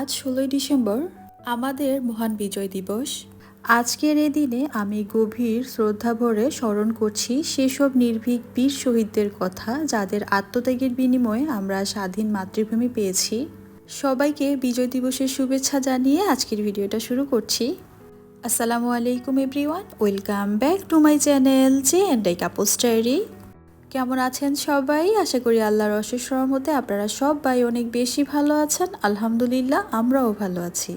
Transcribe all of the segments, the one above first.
আজ ষোলোই ডিসেম্বর, আমাদের মহান বিজয় দিবস। আজকের এই দিনে আমি গভীর শ্রদ্ধা ভরে স্মরণ করছি সেসব নির্ভীক বীর শহীদদের কথা, যাদের আত্মত্যাগের বিনিময়ে আমরা স্বাধীন মাতৃভূমি পেয়েছি। সবাইকে বিজয় দিবসের শুভেচ্ছা জানিয়ে আজকের ভিডিওটা শুরু করছি। আসসালামু আলাইকুম everyone welcome back to my channel J and I কাপোস diary কেমন আছেন সবাই? আশা করি আল্লাহর অশেষ রহমতে আপনারা সবাই অনেক বেশি ভালো আছেন। আলহামদুলিল্লাহ, আমরাও ভালো আছি।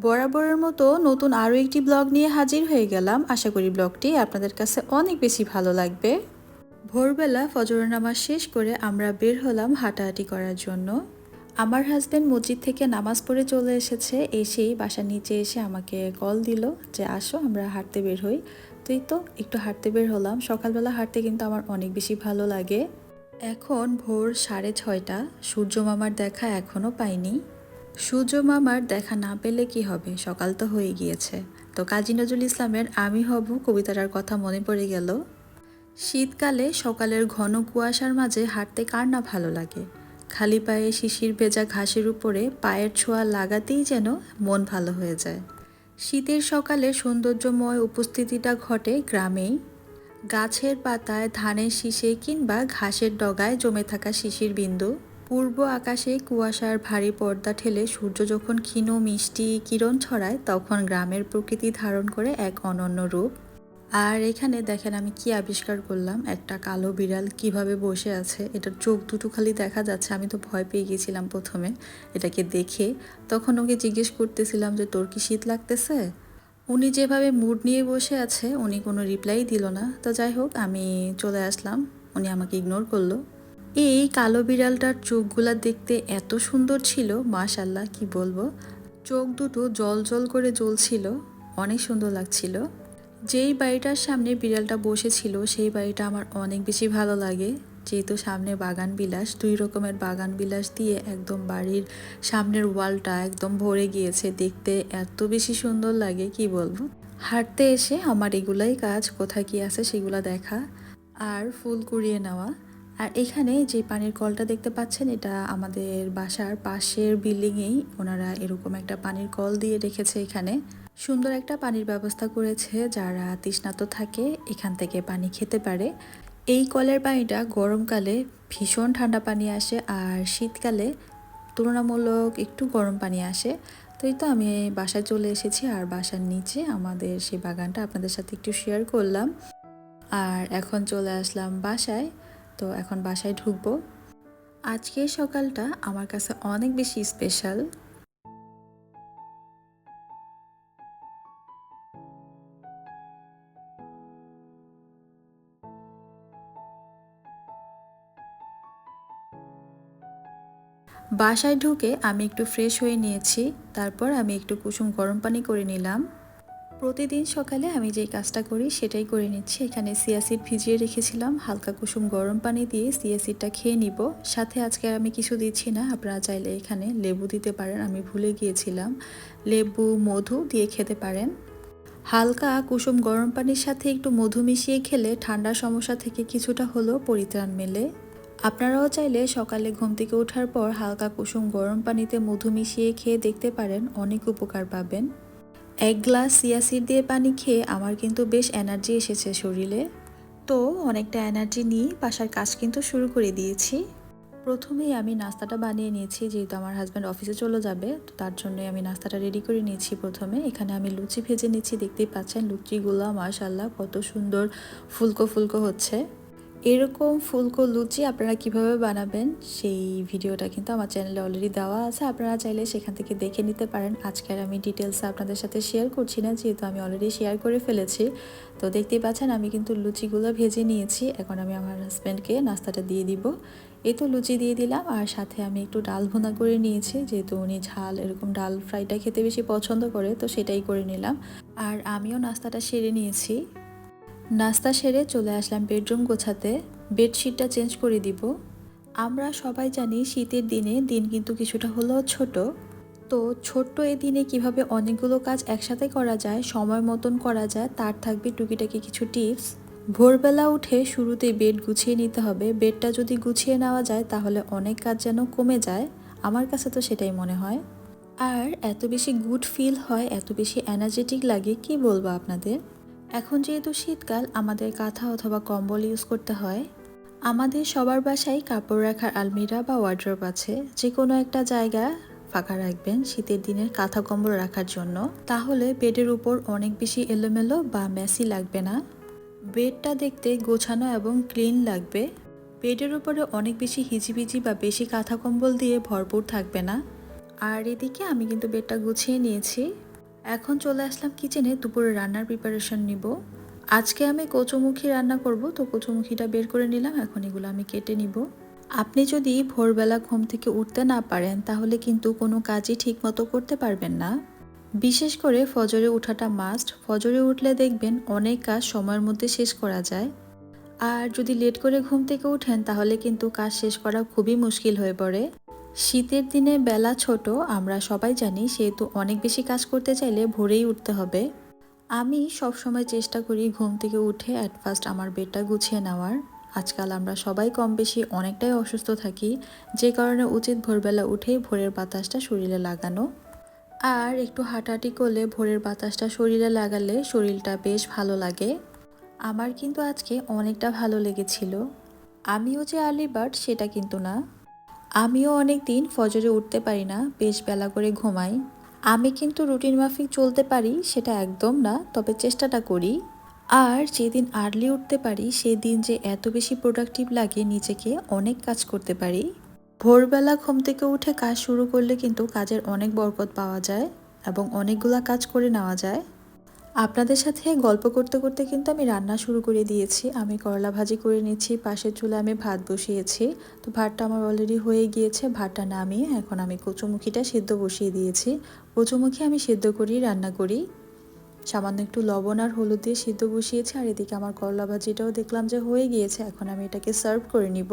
বরাবরের মতো নতুন আরও একটি ব্লগ নিয়ে হাজির হয়ে গেলাম। আশা করি ব্লগটি আপনাদের কাছে অনেক বেশি ভালো লাগবে। ভোরবেলা ফজর নামাজ শেষ করে আমরা বের হলাম হাঁটাহাঁটি করার জন্য। আমার হাজব্যান্ড মসজিদ থেকে নামাজ পড়ে চলে এসেছে। এসেই বাসার নিচে এসে আমাকে কল দিল যে, আসো, আমরা হাঁটতে বের হই। তুই তো একটু হাঁটতে বের হলাম। সকালবেলা হাঁটতে কিন্তু আমার অনেক বেশি ভালো লাগে। এখন ভোর সাড়ে ছয়টা। সূর্য মামার দেখা এখনও পাইনি। সূর্য মামার দেখা না পেলে কি হবে? সকাল তো হয়ে গিয়েছে। তো কাজী নজরুল ইসলামের আমি হব কবিতাটার কথা মনে পড়ে গেল। শীতকালে সকালের ঘন কুয়াশার মাঝে হাঁটতে কার না ভালো লাগে? খালি পায়ে শিশির ভেজা ঘাসের উপরে পায়ের ছোঁয়া লাগাতেই যেন মন ভালো হয়ে যায়। শীতের সকালে সৌন্দর্যময় উপস্থিতিটা ঘটে গ্রামেই। গাছের পাতায় ধানের শীষে কিংবা ঘাসের ডগায় জমে থাকা শিশির বিন্দু। পূর্ব আকাশে কুয়াশার ভারী পর্দা ঠেলে সূর্য যখন ক্ষীণ মিষ্টি কিরণ ছড়ায়, তখন গ্রামের প্রকৃতি ধারণ করে এক অনন্য রূপ। আর এখানে দেখেন আমি কি আবিষ্কার করলাম? একটা কালো বিড়াল কীভাবে বসে আছে? এটার চোখ দুটো খালি দেখা যাচ্ছে, আমি তো ভয় পেয়ে গেছিলাম প্রথমে এটাকে দেখে। তখন ওকে জিজ্ঞেস করতেছিলাম যে, তোর কি শীত লাগতেছে? উনি যেভাবে মুড নিয়ে বসে আছে, উনি কোনো রিপ্লাই দিল না। তো যাই হোক, আমি চলে আসলাম। উনি আমাকে ইগনোর করল। এই কালো বিড়ালটার চোখগুলা দেখতে এত সুন্দর ছিল মাশাল্লাহ কি বলব? চোখ দুটো জল জল করে জ্বলছিল, অনেক সুন্দর লাগছিল। যেই বাড়িটার সামনে বিড়ালটা বসেছিল, সেই বাড়িটা আমার অনেক বেশি ভালো লাগে। যেহেতু সামনে বাগান বিলাস, দুই রকমের বাগান বিলাস দিয়ে একদম বাড়ির সামনের ওয়ালটা একদম ভরে গিয়েছে। দেখতে এত বেশি সুন্দর লাগে, কি বলব? হাঁটতে এসে আমার এগুলাই কাজ, কোথায় কি আছে সেগুলা দেখা আর ফুল কুড়িয়ে নেওয়া। আর এখানে যে পানির কলটা দেখতে পাচ্ছেন, এটা আমাদের বাসার পাশের বিল্ডিংয়েই ওনারা এরকম একটা পানির কল দিয়ে রেখেছে এখানে। সুন্দর একটা পানির ব্যবস্থা করেছে যারা তৃষ্ণাত থাকে, এখান থেকে পানি খেতে পারে। এই কলের পানিটা গরমকালে ভীষণ ঠান্ডা পানি আসে আর শীতকালে তুলনামূলক একটু গরম পানি আসে। তো এই তো আমি বাসায় চলে এসেছি আর বাসার নিচে আমাদের সেই বাগানটা আপনাদের সাথে একটু শেয়ার করলাম। আর এখন চলে আসলাম বাসায়, তো এখন বাসায় ঢুকবো। আজকের সকালটা আমার কাছে অনেক বেশি স্পেশাল বাসায় ঢুকে আমি একটু ফ্রেশ হয়ে নিয়েছি, তারপর আমি একটু কুসুম গরম পানি করে নিলাম। প্রতিদিন সকালে আমি যেই কাজটা করি সেটাই করে নিচ্ছি। এখানে সিয়াসিড ভিজিয়ে রেখেছিলাম, হালকা কুসুম গরম পানি দিয়ে সিয়াসিডটা খেয়ে নিব। সাথে আজকে আর আমি কিছু দিচ্ছি না, আপনারা চাইলে এখানে লেবু দিতে পারেন, আমি ভুলে গিয়েছিলাম। লেবু, মধু দিয়ে খেতে পারেন। হালকা কুসুম গরম পানির সাথে একটু মধু মিশিয়ে খেলে ঠান্ডার সমস্যা থেকে কিছুটা হলেও পরিত্রাণ মেলে। আপনারাও চাইলে সকালে ঘুম থেকে ওঠার পর হালকা কুসুম গরম পানিতে মধু মিশিয়ে খেয়ে দেখতে পারেন, অনেক উপকার পাবেন। এক গ্লাস সিয়াসিড দিয়ে পানি খেয়ে আমার কিন্তু বেশ এনার্জি এসেছে শরীরে। তো, অনেকটা এনার্জি নিয়ে বাসার কাজ কিন্তু শুরু করে দিয়েছি। প্রথমেই আমি নাস্তাটা বানিয়ে নিয়েছি, যেহেতু আমার হাজব্যান্ড অফিসে চলে যাবে, তো তার জন্যই আমি নাস্তাটা রেডি করে নিয়েছি প্রথমে। এখানে আমি লুচি ভেজে নিচ্ছি, দেখতেই পাচ্ছেন, লুচিগুলো মাশাল্লাহ কত সুন্দর ফুলকো ফুলকো হচ্ছে। এরকম ফুলকো লুচি আপনারা কীভাবে বানাবেন, সেই ভিডিওটা কিন্তু আমার চ্যানেলে অলরেডি দেওয়া আছে। আপনারা চাইলে সেখান থেকে দেখে নিতে পারেন। আজকের আমি ডিটেলস আপনাদের সাথে শেয়ার করছি না, যেহেতু আমি অলরেডি শেয়ার করে ফেলেছি। তো দেখতেই পাচ্ছেন, আমি কিন্তু লুচিগুলো ভেজে নিয়েছি। এখন আমি আমার হাজব্যান্ডকে নাস্তাটা দিয়ে দিব। এই তো লুচি দিয়ে দিলাম, আর সাথে আমি একটু ডাল ভুনা করে নিয়েছি। যেহেতু উনি ঝাল, এরকম ডাল ফ্রাইটা খেতে বেশি পছন্দ করে, তো সেটাই করে নিলাম। আর আমিও নাস্তাটা সেরে নিয়েছি। নাস্তা সেরে চলে আসলাম বেডরুম গোছাতে। বেডশিটটা চেঞ্জ করে দিব। আমরা সবাই জানি শীতের দিনে দিন কিন্তু কিছুটা হলেও ছোট। তো ছোট্ট এই দিনে কীভাবে অনেকগুলো কাজ একসাথে করা যায়, সময় মতন করা যায়, তার থাকবে টুকিটাকি কিছু টিপস। ভোরবেলা উঠে শুরুতেই বেড গুছিয়ে নিতে হবে। বেডটা যদি গুছিয়ে নেওয়া যায়, তাহলে অনেক কাজ যেন কমে যায়। আমার কাছে তো সেটাই মনে হয়। আর এত বেশি গুড ফিল হয়, এত বেশি এনার্জেটিক লাগে, কি বলব আপনাদের? এখন যেহেতু শীতকাল, আমাদের কাঁথা অথবা কম্বল ইউজ করতে হয়। আমাদের সবার বাসায় কাপড় রাখার আলমিরা বা ওয়ার্ড্রোব আছে। যে কোনো একটা জায়গা ফাঁকা রাখবেন শীতের দিনের কাঁথা কম্বল রাখার জন্য। তাহলে বেডের উপর অনেক বেশি এলোমেলো বা মেসি লাগবে না। বেডটা দেখতে গোছানো এবং ক্লিন লাগবে। বেডের উপরে অনেক বেশি হিজিবিজি বা বেশি কাঁথা কম্বল দিয়ে ভরপুর থাকবে না। আর এদিকে আমি কিন্তু বেডটা গুছিয়ে নিয়েছি। এখন চলে আসলাম কিচেনে দুপুরে রান্নার প্রিপারেশন নিব। আজকে আমি কচুমুখী রান্না করব, তো কচুমুখিটা বের করে নিলাম, এখন এগুলো আমি কেটে নিব। আপনি যদি ভোরবেলা ঘুম থেকে উঠতে না পারেন, তাহলে কিন্তু কোনো কাজই ঠিকমতো করতে পারবেন না। বিশেষ করে ফজরে ওঠাটা মাস্ট ফজরে উঠলে দেখবেন অনেক কাজ সময়ের মধ্যে শেষ করা যায়। আর যদি লেট করে ঘুম থেকে উঠেন তাহলে কিন্তু কাজ শেষ করা খুবই মুশকিল হয়ে পড়ে। শীতের দিনে বেলা ছোট, আমরা সবাই জানি সেহেতু অনেক বেশি কাজ করতে চাইলে ভোরেই উঠতে হবে। আমি সব সময় চেষ্টা করি ঘুম থেকে উঠে অ্যাট ফার্স্ট আমার বেডটা গুছিয়ে নেওয়ার। আজকাল আমরা সবাই কম বেশি অনেকটাই অসুস্থ থাকি, যে কারণে উচিত ভোরবেলা উঠেই ভোরের বাতাসটা শরীরে লাগানো। আর একটু হাঁটাহাঁটি করলে ভোরের বাতাসটা শরীরে লাগালে শরীরটা বেশ ভালো লাগে। আমার কিন্তু আজকে অনেকটা ভালো লেগেছিল। আমিও যে আর্লি বার্ড সেটা কিন্তু না। আমিও অনেক দিন ফজরে উঠতে পারি না, বেশ বেলা করে ঘুমাই। আমি কিন্তু রুটিন মাফিক চলতে পারি, সেটা একদম না, তবে চেষ্টাটা করি। আর যেদিন আর্লি উঠতে পারি, সেদিন যে এত বেশি প্রোডাক্টিভ লাগে, নিজেকে অনেক কাজ করতে পারি। ভোরবেলা ঘুম থেকে উঠে কাজ শুরু করলে কিন্তু কাজের অনেক বরকত পাওয়া যায় এবং অনেকগুলা কাজ করে নেওয়া যায়। আপনাদের সাথে গল্প করতে করতে কিন্তু আমি রান্না শুরু করে দিয়েছি। আমি করলা ভাজি করে নিচ্ছি পাশের চুলে আমি ভাত বসিয়েছি। তো ভাতটা আমার অলরেডি হয়ে গিয়েছে, ভাতটা নামিয়ে এখন আমি কচুমুখিটা সেদ্ধ বসিয়ে দিয়েছি। কচুমুখি আমি সেদ্ধ করি, রান্না করি। সামান্য একটু লবণ আর হলুদ দিয়ে সিদ্ধ বসিয়েছি, আর এদিকে আমার করলা ভাজিটাও দেখলাম যে হয়ে গিয়েছে, এখন আমি এটাকে সার্ভ করে নিব।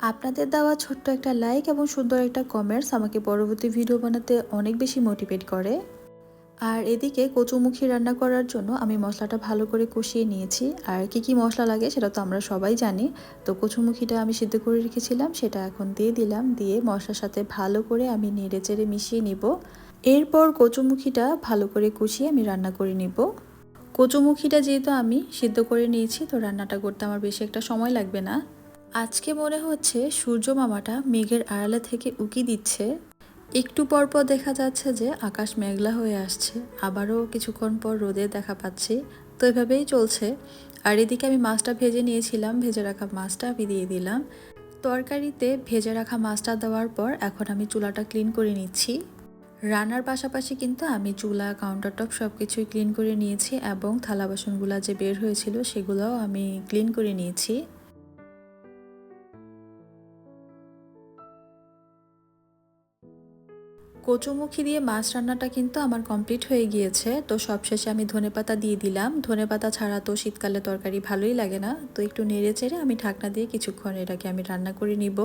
আপনাদের দেওয়া ছোট্ট একটা লাইক এবং সুন্দর একটা কমেন্টস আমাকে পরবর্তী ভিডিও বানাতে অনেক বেশি মোটিভেট করে। আর এদিকে কচুমুখী রান্না করার জন্য আমি মশলাটা ভালো করে কষিয়ে নিয়েছি। আর কি কি মশলা লাগে সেটা তো আমরা সবাই জানি। তো কচুমুখিটা আমি সিদ্ধ করে রেখেছিলাম, সেটা এখন দিয়ে দিলাম। দিয়ে মশলার সাথে ভালো করে আমি নেড়ে চেড়ে মিশিয়ে নিব। এরপর কচুমুখিটা ভালো করে কষিয়ে আমি রান্না করে নিব। কচুমুখিটা যেহেতু আমি সিদ্ধ করে নিয়েছি, তো রান্নাটা করতে আমার বেশি একটা সময় লাগবে না। আজকে মনে হচ্ছে সূর্য মামাটা মেঘের আড়ালে থেকে উকি দিচ্ছে। একটু পর পর দেখা যাচ্ছে যে আকাশ মেঘলা হয়ে আসছে। আবারও কিছুক্ষণ পর রোদে দেখা পাচ্ছি। তো এভাবেই চলছে। আর এদিকে আমি মাছটা ভেজে নিয়েছিলাম। ভেজে রাখা মাছটা আমি দিয়ে দিলাম। তরকারিতে ভেজে রাখা মাছটা দেওয়ার পর এখন আমি চুলাটা ক্লিন করে নিচ্ছি। রান্নার পাশাপাশি কিন্তু আমি চুলা কাউন্টার টপ সব কিছুই ক্লিন করে নিয়েছি এবং থালা বাসনগুলো যে বের হয়েছিল সেগুলোও আমি ক্লিন করে নিয়েছি। কচুমুখি দিয়ে মাছ রান্নাটা কিন্তু আমার কমপ্লিট হয়ে গিয়েছে। তো সবশেষে আমি ধনেপাতা দিয়ে দিলাম। ধনেপাতা ছাড়া তো শীতকালে তরকারি ভালোই লাগে না। তো একটু নেড়ে চেড়ে আমি ঢাকনা দিয়ে কিছুক্ষণ এটাকে আমি রান্না করে নিব।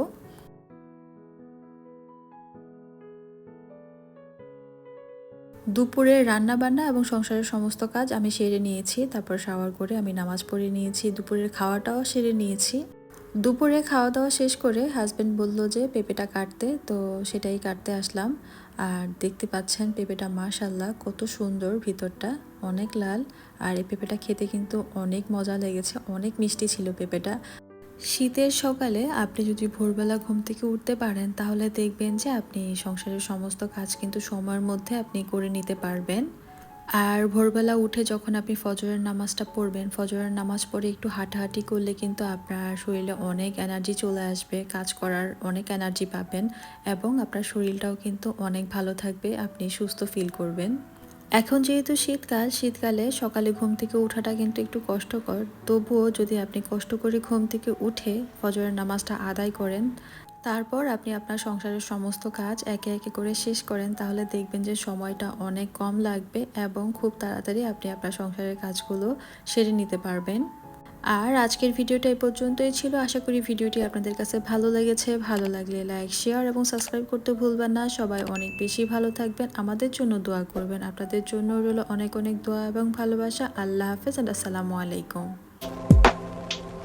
দুপুরে রান্না বান্না এবং সংসারের সমস্ত কাজ আমি সেরে নিয়েছি। তারপর শাওয়ার করে আমি নামাজ পড়ে নিয়েছি। দুপুরের খাওয়াটাও সেরে নিয়েছি। দুপুরে খাওয়া দাওয়া শেষ করে হাজব্যান্ড বলল যে পেঁপেটা কাটতে। তো সেটাই কাটতে আসলাম। আর দেখতে পাচ্ছেন পেঁপেটা মাশাল্লাহ কত সুন্দর ভিতরটা, অনেক লাল। আর এই পেঁপেটা খেতে কিন্তু অনেক মজা লেগেছে, অনেক মিষ্টি ছিল পেঁপেটা। শীতের সকালে আপনি যদি ভোরবেলা ঘুম থেকে উঠতে পারেন, তাহলে দেখবেন যে আপনি সংসারের সমস্ত কাজ কিন্তু সময়ের মধ্যে আপনি করে নিতে পারবেন। আর ভোরবেলা উঠে যখন আপনি ফজরের নামাজটা পড়বেন, ফজরের নামাজ পড়ে একটু হাঁটাহাঁটি করলে কিন্তু আপনার শরীরে অনেক এনার্জি চলে আসবে, কাজ করার অনেক এনার্জি পাবেন এবং আপনার শরীরটাও কিন্তু অনেক ভালো থাকবে, আপনি সুস্থ ফিল করবেন। এখন যেহেতু শীতকাল, শীতকালে সকালে ঘুম থেকে ওঠাটা কিন্তু একটু কষ্টকর। তবুও যদি আপনি কষ্ট করে ঘুম থেকে উঠে ফজরের নামাজটা আদায় করেন তারপর আপনি আপনার সংসারের সমস্ত কাজ একে একে করে শেষ করেন, তাহলে দেখবেন যে সময়টা অনেক কম লাগবে এবং খুব তাড়াতাড়ি আপনি আপনার সংসারের কাজগুলো সেরে নিতে পারবেন। আর আজকের ভিডিওটা এই পর্যন্তই ছিল। আশা করি ভিডিওটি আপনাদের কাছে ভালো লেগেছে। ভালো লাগলে লাইক, শেয়ার এবং সাবস্ক্রাইব করতে ভুলবেন না। সবাই অনেক বেশি ভালো থাকবেন। আমাদের জন্য দোয়া করবেন। আপনাদের জন্য রইল অনেক অনেক দোয়া এবং ভালোবাসা। আল্লাহ হাফেজ। and আসসালামু আলাইকুম।